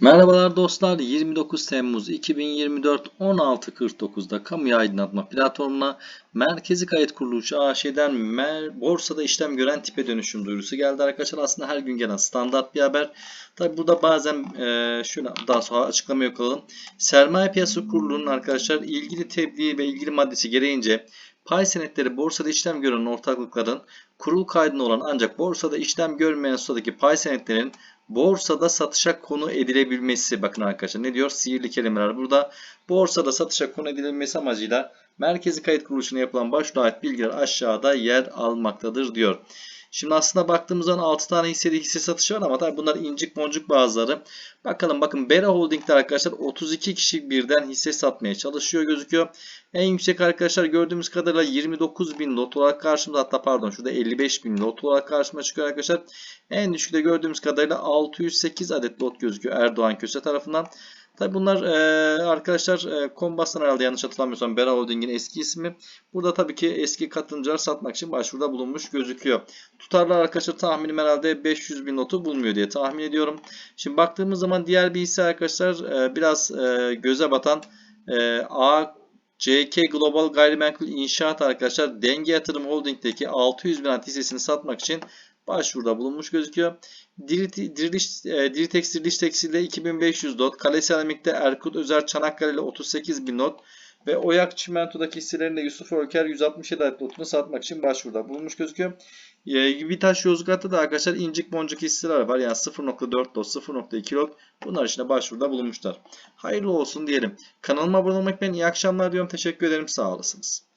Merhabalar dostlar 29 Temmuz 2024 16.49'da kamuya aydınlatma platformuna Merkezi Kayıt Kuruluşu AŞ'den mer- borsada işlem gören tipe dönüşüm duyurusu geldi arkadaşlar. Aslında her gün gelen standart bir haber. Tabi burada bazen e, şöyle daha sonra açıklama yapalım. Sermaye Piyasası Kurulu'nun arkadaşlar ilgili tebliğ ve ilgili maddesi gereğince pay senetleri borsada işlem gören ortaklıkların kurul kaydında olan ancak borsada işlem görmeyen statüdeki pay senetlerin borsada satışa konu edilebilmesi. Bakın arkadaşlar ne diyor? Sihirli kelimeler burada. Borsada satışa konu edilmesi amacıyla merkezi kayıt kuruluşuna yapılan başvuru ait bilgiler aşağıda yer almaktadır diyor. Şimdi aslında baktığımız zaman 6 tane hisseli hisse satışı var ama tabii bunlar incik boncuk bazıları. Bakalım bakın Bera Holding'de arkadaşlar 32 kişi birden hisse satmaya çalışıyor gözüküyor. En yüksek arkadaşlar gördüğümüz kadarıyla 29 bin lot olarak karşımıza hatta pardon şurada 55 bin lot olarak karşıma çıkıyor arkadaşlar. En düşükte gördüğümüz kadarıyla 608 adet lot gözüküyor Erdoğan Köse tarafından. Tabi bunlar e, arkadaşlar e, Kombas'tan herhalde yanlış hatırlamıyorsam Bera Holding'in eski ismi. Burada tabii ki eski katılımcılar satmak için başvuruda bulunmuş gözüküyor. Tutarlar arkadaşlar tahminim herhalde 500 bin notu bulmuyor diye tahmin ediyorum. Şimdi baktığımız zaman diğer bir hisse arkadaşlar e, biraz e, göze batan e, A Global Gayrimenkul İnşaat arkadaşlar Denge Yatırım Holding'deki 600 bin hissesini satmak için başvuruda bulunmuş gözüküyor. Diri, diriliş, e, Diritex Diriliş Tekstil'de 2500 not, Kale Seramik'te Erkut Özer Çanakkale ile 38 bin not ve Oyak Çimento'daki hisselerinde Yusuf Ölker 167 adet notunu satmak için başvuruda bulunmuş gözüküyor. E, Vitaş Yozgat'ta da arkadaşlar incik boncuk hisseler var. Yani 0.4 lot, 0.2 lot. Bunlar için de başvuruda bulunmuşlar. Hayırlı olsun diyelim. Kanalıma abone olmak için iyi akşamlar diyorum. Teşekkür ederim. Sağ olasınız.